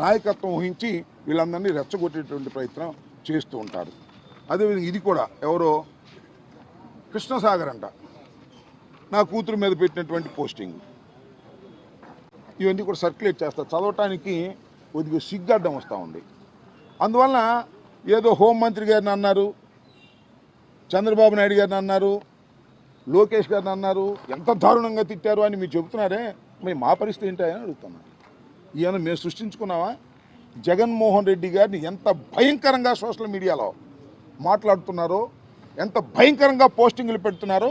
నాయకత్వం వహించి వీళ్ళందరినీ రెచ్చగొట్టేటువంటి ప్రయత్నం చేస్తూ ఉంటారు. అదేవిధంగా ఇది కూడా ఎవరో? కృష్ణసాగర్ అంట. నా కూతురు మీద పెట్టినటువంటి పోస్టింగ్. ఇవన్నీ కూడా సర్క్యులేట్ చేస్తారు చదవటానికి కొద్దిగా సిగ్గడ్డం వస్తూ ఉంది. అందువలన ఏదో హోంమంత్రి గారిని అన్నారు చంద్రబాబు నాయుడు గారిని అన్నారు లోకేష్ గారిని అన్నారు ఎంత దారుణంగా తిట్టారు అని మీరు చెబుతున్నారే? మరి మా పరిస్థితి ఏంటని అడుగుతున్నాను ఈయన మేము సృష్టించుకున్నామా? జగన్మోహన్ రెడ్డి గారిని ఎంత భయంకరంగా సోషల్ మీడియాలో మాట్లాడుతున్నారో ఎంత భయంకరంగా పోస్టింగ్లు పెడుతున్నారో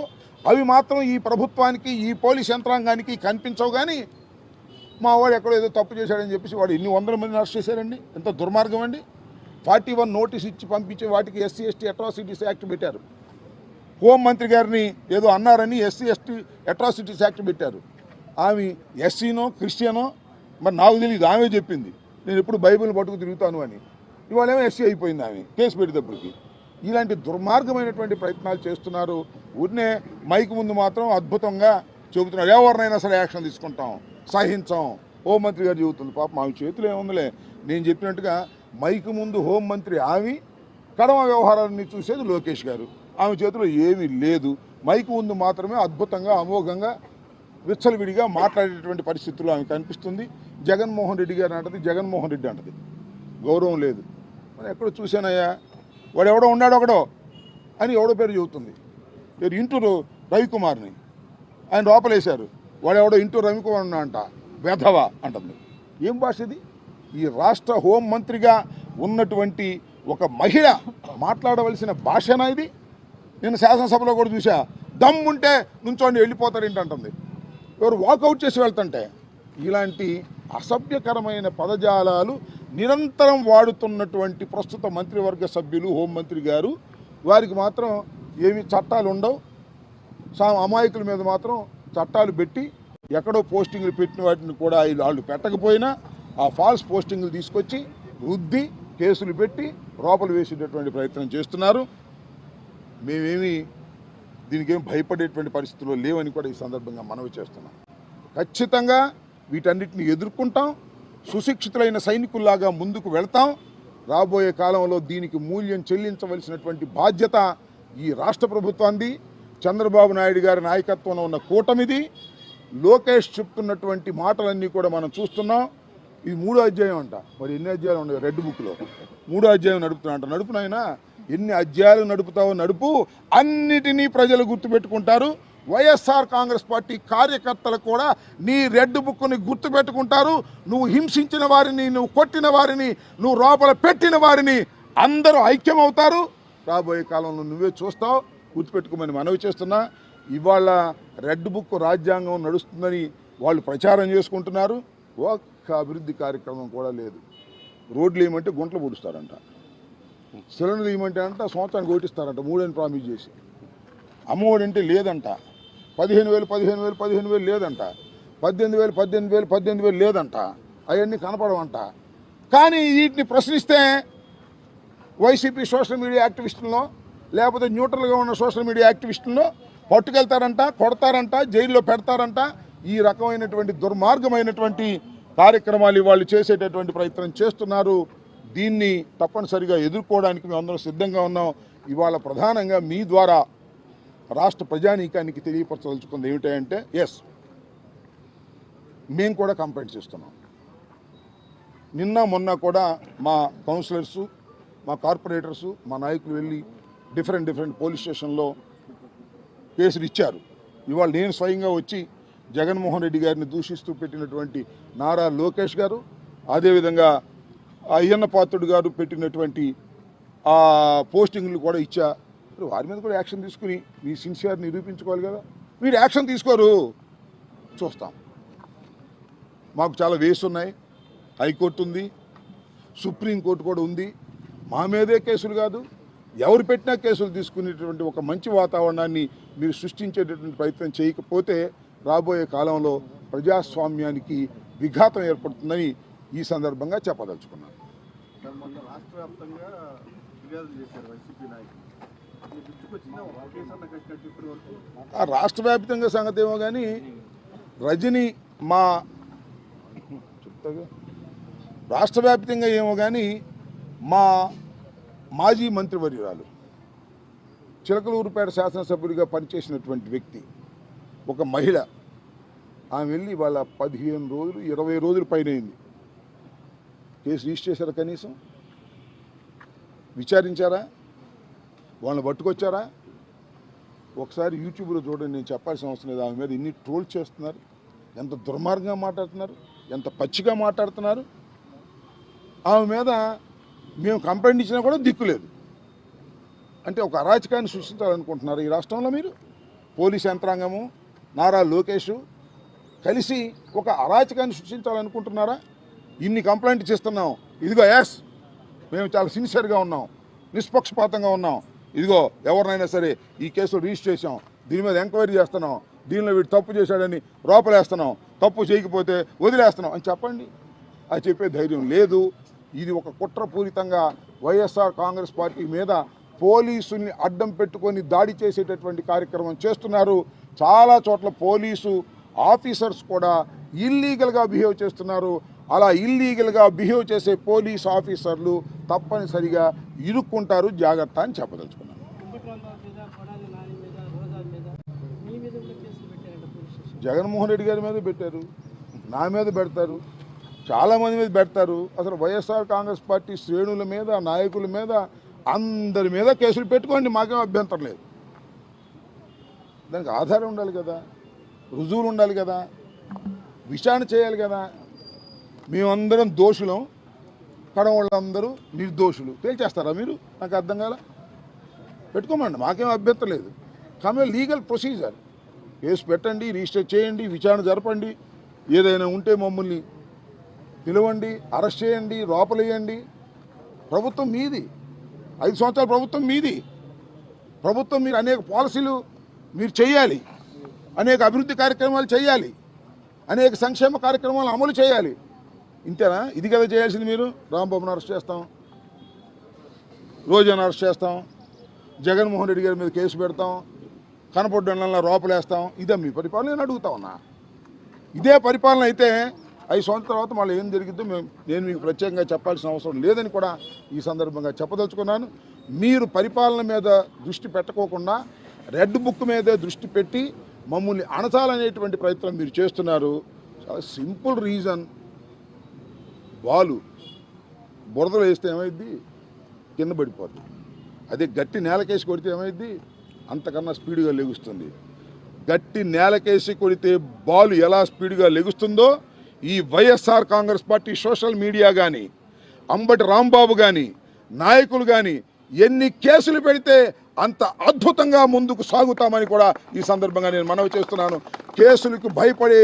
అవి మాత్రం ఈ ప్రభుత్వానికి ఈ పోలీస్ యంత్రాంగానికి కనిపించవు కానీ మా వాడు ఎక్కడో ఏదో తప్పు చేశాడని చెప్పేసి వాడు ఎన్ని వందల మందిని అరెస్ట్ చేశారండి. ఎంత దుర్మార్గం అండి. ఫార్టీ వన్ నోటీస్ ఇచ్చి పంపించే వాటికి ఎస్సీ ఎస్టీ అట్రాసిటీస్ యాక్ట్ పెట్టారు. హోంమంత్రి గారిని ఏదో అన్నారని ఎస్సీ ఎస్టీ అట్రాసిటీస్ యాక్ట్ పెట్టారు. ఆమె ఎస్సీనో క్రిస్టియనో మరి నాకు తెలియదు ఆమె చెప్పింది. నేను ఎప్పుడు బైబిల్ పట్టుకు తిరుగుతాను అని. ఇవాళేమో ఎస్సీ అయిపోయింది ఆమె కేసు పెట్టేటప్పటికి. ఇలాంటి దుర్మార్గమైనటువంటి ప్రయత్నాలు చేస్తున్నారు. ఉన్నే మైక్ ముందు మాత్రం అద్భుతంగా చెబుతున్నారు. ఎవరినైనా సరే యాక్షన్ తీసుకుంటాం సహించాం. హోంమంత్రి గారు చెబుతుంది పాప ఆమె చేతిలో ఏముందిలే. నేను చెప్పినట్టుగా మైక్ ముందు హోంమంత్రి ఆమె కడమ వ్యవహారాన్ని చూసేది లోకేష్ గారు. ఆమె చేతిలో ఏమీ లేదు. మైక్ ముందు మాత్రమే అద్భుతంగా అమోఘంగా విచ్చలవిడిగా మాట్లాడేటువంటి పరిస్థితుల్లో ఆమె కనిపిస్తుంది. జగన్మోహన్ రెడ్డి గారు అంటది జగన్మోహన్ రెడ్డి అంటది. గౌరవం లేదు. మరి ఎక్కడో చూశానయ్యా వాడు ఎవడో ఉన్నాడు ఒకడో అని ఎవడో పేరు చెబుతుంది. పేరు ఇంటూరు రవికుమార్ని. ఆయన లోపలేశారు. వాడు ఎవడో ఇంటూ రవికుమార్ ఉన్నా అంట వెధవ అంటుంది. ఏం భాష ఇది? ఈ రాష్ట్ర హోం మంత్రిగా ఉన్నటువంటి ఒక మహిళ మాట్లాడవలసిన భాషనా ఇది? నేను శాసనసభలో కూడా చూసా దమ్ముంటే నుంచోండి వెళ్ళిపోతారు ఏంటంటుంది. ఎవరు వాకౌట్ చేసి వెళ్తుంటే ఇలాంటి అసభ్యకరమైన పదజాలాలు నిరంతరం వాడుతున్నటువంటి ప్రస్తుత మంత్రివర్గ సభ్యులు హోంమంత్రి గారు వారికి మాత్రం ఏమి చట్టాలు ఉండవు. సా అమాయకుల మీద మాత్రం చట్టాలు పెట్టి ఎక్కడో పోస్టింగ్లు పెట్టిన వాటిని కూడా వాళ్ళు పెట్టకపోయినా ఆ ఫాల్స్ పోస్టింగ్లు తీసుకొచ్చి రుద్ది కేసులు పెట్టి లోపల వేసేటటువంటి ప్రయత్నం చేస్తున్నారు. మేమేమి దీనికి ఏం భయపడేటువంటి పరిస్థితుల్లో లేవని కూడా ఈ సందర్భంగా మనవి చేస్తున్నాం. ఖచ్చితంగా వీటన్నిటిని ఎదుర్కొంటాం. సుశిక్షితులైన సైనికుల్లాగా ముందుకు వెళ్తాం. రాబోయే కాలంలో దీనికి మూల్యం చెల్లించవలసినటువంటి బాధ్యత ఈ రాష్ట్ర ప్రభుత్వాన్ని చంద్రబాబు నాయుడు గారి నాయకత్వంలో ఉన్న కూటమిది. లోకేష్ చెప్తున్నటువంటి మాటలన్నీ కూడా మనం చూస్తున్నాం. ఇది మూడో అధ్యాయం అంట. మరి ఎన్ని అధ్యాయాలు ఉన్నాయి? రెడ్ బుక్లో. మూడో అధ్యాయం నడుపుతున్నా అంట. నడుపునైనా ఎన్ని అధ్యాయాలు నడుపుతావో నడుపు అన్నిటినీ ప్రజలు గుర్తుపెట్టుకుంటారు. వైఎస్ఆర్ కాంగ్రెస్ పార్టీ కార్యకర్తలు కూడా నీ రెడ్ బుక్ని గుర్తుపెట్టుకుంటారు. నువ్వు హింసించిన వారిని నువ్వు కొట్టిన వారిని నువ్వు లోపల పెట్టిన వారిని అందరూ ఐక్యమవుతారు. రాబోయే కాలంలో నువ్వే చూస్తావు. గుర్తుపెట్టుకోమని మనవి చేస్తున్నా. ఇవాళ రెడ్ బుక్ రాజ్యాంగం నడుస్తుందని వాళ్ళు ప్రచారం చేసుకుంటున్నారు. ఒక్క అభివృద్ధి కార్యక్రమం కూడా లేదు. రోడ్లు ఏమంటే గుంటలు పొడుస్తారంట. సిలిండర్ ఇవ్వమంటే అంట సంవత్సరానికి ఓటిస్తారంట మూడని ప్రామిస్ చేసి. అమ్మఒడి అంటే లేదంట. పదిహేను వేలు పదిహేను వేలు పదిహేను వేలు లేదంట. పద్దెనిమిది వేలు పద్దెనిమిది వేలు పద్దెనిమిది వేలు లేదంట. అవన్నీ కనపడవంట. కానీ వీటిని ప్రశ్నిస్తే వైసీపీ సోషల్ మీడియా యాక్టివిస్టులను లేకపోతే న్యూట్రల్గా ఉన్న సోషల్ మీడియా యాక్టివిస్టులను పట్టుకెళ్తారంట కొడతారంట జైల్లో పెడతారంట. ఈ రకమైనటువంటి దుర్మార్గమైనటువంటి కార్యక్రమాలు వాళ్ళు చేసేటటువంటి ప్రయత్నం చేస్తున్నారు. దీన్ని తప్పనిసరిగా ఎదుర్కోవడానికి మేము అందరం సిద్ధంగా ఉన్నాం. ఇవాళ ప్రధానంగా మీ ద్వారా రాష్ట్ర ప్రజానీకానికి తెలియపరచదలుచుకుంది ఏమిటంటే ఎస్ మేము కూడా కంప్లైంట్స్ ఇస్తున్నాం నిన్న మొన్న కూడా మా కౌన్సిలర్సు మా కార్పొరేటర్సు మా నాయకులు వెళ్ళి డిఫరెంట్ డిఫరెంట్ పోలీస్ స్టేషన్లో కేసులు ఇచ్చారు. ఇవాళ నేను స్వయంగా వచ్చి జగన్మోహన్ రెడ్డి గారిని దూషిస్తూ పెట్టినటువంటి నారా లోకేష్ గారు అదేవిధంగా అయ్యన్న పాత్రుడు గారు పెట్టినటువంటి ఆ పోస్టింగ్లు కూడా ఇచ్చా. వారి మీద కూడా యాక్షన్ తీసుకుని మీ సిన్సియర్ నిరూపించుకోవాలి కదా. మీరు యాక్షన్ తీసుకోరు. చూస్తాం. మాకు చాలా వేస్ ఉన్నాయి హైకోర్టు ఉంది. సుప్రీంకోర్టు కూడా ఉంది. మా మీదే కేసులు కాదు. ఎవరు పెట్టినా కేసులు తీసుకునేటువంటి ఒక మంచి వాతావరణాన్ని మీరు సృష్టించేటటువంటి ప్రయత్నం చేయకపోతే రాబోయే కాలంలో ప్రజాస్వామ్యానికి విఘాతం ఏర్పడుతుందని ఈ సందర్భంగా చెప్పదలుచుకున్నాను. రాష్ట్ర వ్యాప్తంగా సంగతి ఏమో కానీ రజని మా చెప్తాగా? రాష్ట్ర వ్యాప్తంగా ఏమో కానీ మా మాజీ మంత్రివర్యురాలు చిలకలూరుపేట శాసనసభ్యుడిగా పనిచేసినటువంటి వ్యక్తి ఒక మహిళ ఆమె వెళ్ళి వాళ్ళ పదిహేను రోజులు ఇరవై రోజుల పైన అయింది. కేసు రిజిస్టర్ చేశారా కనీసం? విచారించారా? వాళ్ళని పట్టుకొచ్చారా? ఒకసారి యూట్యూబ్లో చూడండి నేను చెప్పాల్సిన అవసరం లేదు. ఆమె మీద ఇన్ని ట్రోల్ చేస్తున్నారు. ఎంత దుర్మార్గంగా మాట్లాడుతున్నారు. ఎంత పచ్చిగా మాట్లాడుతున్నారు. ఆమె మీద మేము కంప్లైంట్ ఇచ్చినా కూడా దిక్కు లేదు. అంటే ఒక అరాచకాన్ని సృష్టించాలనుకుంటున్నారు ఈ రాష్ట్రంలో మీరు? పోలీస్ యంత్రాంగము నారా లోకేష్ కలిసి ఒక అరాచకాన్ని సృష్టించాలనుకుంటున్నారా? ఇన్ని కంప్లైంట్ చేస్తున్నాం ఇదిగో యాస్ మేము చాలా సిన్సియర్గా ఉన్నాం. నిష్పక్షపాతంగా ఉన్నాం. ఇదిగో ఎవరినైనా సరే ఈ కేసులో రిజిస్టర్ చేసాం దీని మీద ఎంక్వైరీ చేస్తున్నాం. దీనిలో వీడు తప్పు చేశాడని లోపలేస్తున్నాం. తప్పు చేయకపోతే వదిలేస్తున్నాం. అని చెప్పండి. అది చెప్పే ధైర్యం లేదు. ఇది ఒక కుట్రపూరితంగా వైఎస్ఆర్ కాంగ్రెస్ పార్టీ మీద పోలీసుల్ని అడ్డం పెట్టుకొని దాడి చేసేటటువంటి కార్యక్రమం చేస్తున్నారు. చాలా చోట్ల పోలీసు ఆఫీసర్స్ కూడా ఇల్లీగల్గా బిహేవ్ చేస్తున్నారు. అలా ఇల్లీగల్గా బిహేవ్ చేసే పోలీస్ ఆఫీసర్లు తప్పనిసరిగా ఇరుక్కుంటారు. జాగ్రత్త అని చెప్పదలుచుకున్నాను. జగన్మోహన్ రెడ్డి గారి మీద పెట్టారు. నా మీద పెడతారు. చాలామంది మీద పెడతారు. అసలు వైఎస్ఆర్ కాంగ్రెస్ పార్టీ శ్రేణుల మీద నాయకుల మీద అందరి మీద కేసులు పెట్టుకోండి. మాకేం అభ్యంతరం లేదు. దానికి ఆధారం ఉండాలి కదా. రుజువులు ఉండాలి కదా. విచారణ చేయాలి కదా. మేమందరం దోషులం కడవాళ్ళందరూ నిర్దోషులు. తేల్చేస్తారా మీరు? నాకు అర్థం కాల? పెట్టుకోమండి మాకేం అభ్యంతరం లేదు. కానీ లీగల్ ప్రొసీజర్. కేసు పెట్టండి రిజిస్టర్ చేయండి విచారణ జరపండి. ఏదైనా ఉంటే మమ్మల్ని పిలవండి అరెస్ట్ చేయండి లోపలేయండి. ప్రభుత్వం మీది. ఐదు సంవత్సరాల ప్రభుత్వం మీది. ప్రభుత్వం మీరు అనేక పాలసీలు మీరు చేయాలి. అనేక అభివృద్ధి కార్యక్రమాలు చేయాలి. అనేక సంక్షేమ కార్యక్రమాలు అమలు చేయాలి. ఇంతేనా? ఇది కదా చేయాల్సింది మీరు? రాంబాబును అరెస్ట్ చేస్తాం. రోజాను అరెస్ట్ చేస్తాం. జగన్మోహన్ రెడ్డి గారి మీద కేసు పెడతాం. కనపడ్డంలో రోపలేస్తాం. ఇదే మీ పరిపాలన నేను అడుగుతా ఉన్నా. ఇదే పరిపాలన అయితే ఐదు సంవత్సరాల తర్వాత మళ్ళీ ఏం జరిగిద్దో మేము నేను మీకు ప్రత్యేకంగా చెప్పాల్సిన అవసరం లేదని కూడా ఈ సందర్భంగా చెప్పదలుచుకున్నాను. మీరు పరిపాలన మీద దృష్టి పెట్టకోకుండా రెడ్ బుక్ మీదే దృష్టి పెట్టి మమ్మల్ని అణచాలనేటువంటి ప్రయత్నం మీరు చేస్తున్నారు. చాలా సింపుల్ రీజన్. బాలు బురదలో వేస్తే ఏమైద్ది? కింద పడిపోతుంది అదే గట్టి నేలకేసి కొడితే ఏమైద్ది? అంతకన్నా స్పీడ్గా లెగుస్తుంది. గట్టి నేలకేసి కొడితే బాలు ఎలా స్పీడ్గా లెగుస్తుందో ఈ YSR Congress party social media కానీ అంబటి రాంబాబు కానీ నాయకులు కానీ ఎన్ని కేసులు పెడితే అంత అద్భుతంగా ముందుకు సాగుతామని కూడా ఈ సందర్భంగా నేను మనవి చేస్తున్నాను. కేసులకు భయపడే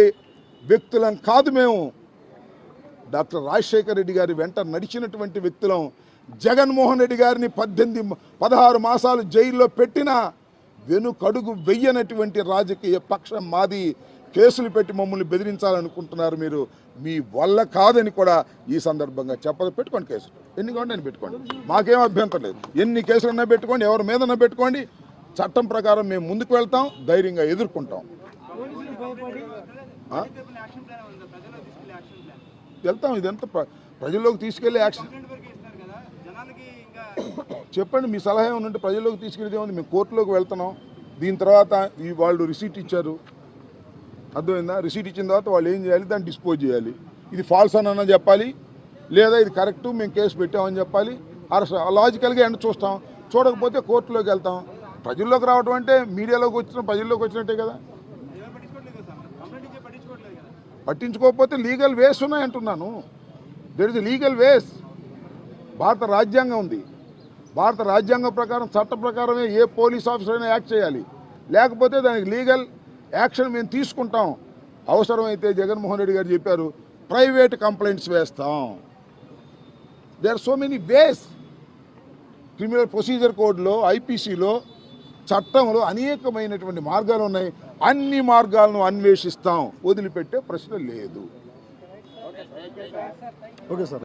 వ్యక్తులం కాదు మేము. డాక్టర్ రాజశేఖర రెడ్డి గారి వెంట నడిచినటువంటి వ్యక్తులం జగన్మోహన్ రెడ్డి గారిని పద్దెనిమిది పదహారు మాసాలు జైల్లో పెట్టిన వెనుకడుగు వెయ్యనటువంటి రాజకీయ పక్షం మాది. కేసులు పెట్టి మమ్మల్ని బెదిరించాలనుకుంటున్నారు మీరు. మీ వల్ల కాదని కూడా ఈ సందర్భంగా చెప్పదు. పెట్టుకోండి కేసులు. ఎన్ని కావాలి నేను పెట్టుకోండి. మాకేం అభ్యంతరం లేదు. ఎన్ని కేసులన్నా పెట్టుకోండి ఎవరి మీదన్నా పెట్టుకోండి. చట్టం ప్రకారం మేము ముందుకు వెళ్తాం ధైర్యంగా ఎదుర్కొంటాం? వెళ్తాం. ఇదంతా ప్ర- ప్రజల్లోకి తీసుకెళ్ళే యాక్షన్. చెప్పండి మీ సలహా ఏమైనా ఉంటే ప్రజల్లోకి తీసుకెళ్తే ఏముంది? మేము కోర్టులోకి వెళ్తున్నాం. దీని తర్వాత ఈ వాళ్ళు రిసీట్ ఇచ్చారు. అర్థమైందా? రిసీట్ ఇచ్చిన తర్వాత వాళ్ళు ఏం చేయాలి? దాన్ని డిస్పోజ్ చేయాలి. ఇది ఫాల్స్ అని అన్న చెప్పాలి. లేదా ఇది కరెక్ట్ మేము కేసు పెట్టామని చెప్పాలి. అరెస్ట్ లాజికల్గా ఎండ్ చూస్తాం. చూడకపోతే కోర్టులోకి వెళ్తాం. ప్రజల్లోకి రావడం అంటే మీడియాలోకి వచ్చిన ప్రజల్లోకి వచ్చినట్టే కదా. పట్టించుకోకపోతే లీగల్ వేస్ ఉన్నాయంటున్నాను దెర్ ఇస్ లీగల్ వేస్. భారత రాజ్యాంగం ఉంది. భారత రాజ్యాంగం ప్రకారం చట్ట ప్రకారమే ఏ పోలీస్ ఆఫీసర్ అయినా యాక్ట్ చేయాలి. లేకపోతే దానికి లీగల్ యాక్షన్ మేము తీసుకుంటాం. అవసరమైతే జగన్మోహన్ రెడ్డి గారు చెప్పారు ప్రైవేట్ కంప్లైంట్స్ వేస్తాం. They are so many ways criminal procedure కోడ్లో ఐపీసీలో చట్టంలో అనేకమైనటువంటి మార్గాలు ఉన్నాయి. అన్ని మార్గాలను అన్వేషిస్తాం. వదిలిపెట్టే ప్రశ్న లేదు. Okay sir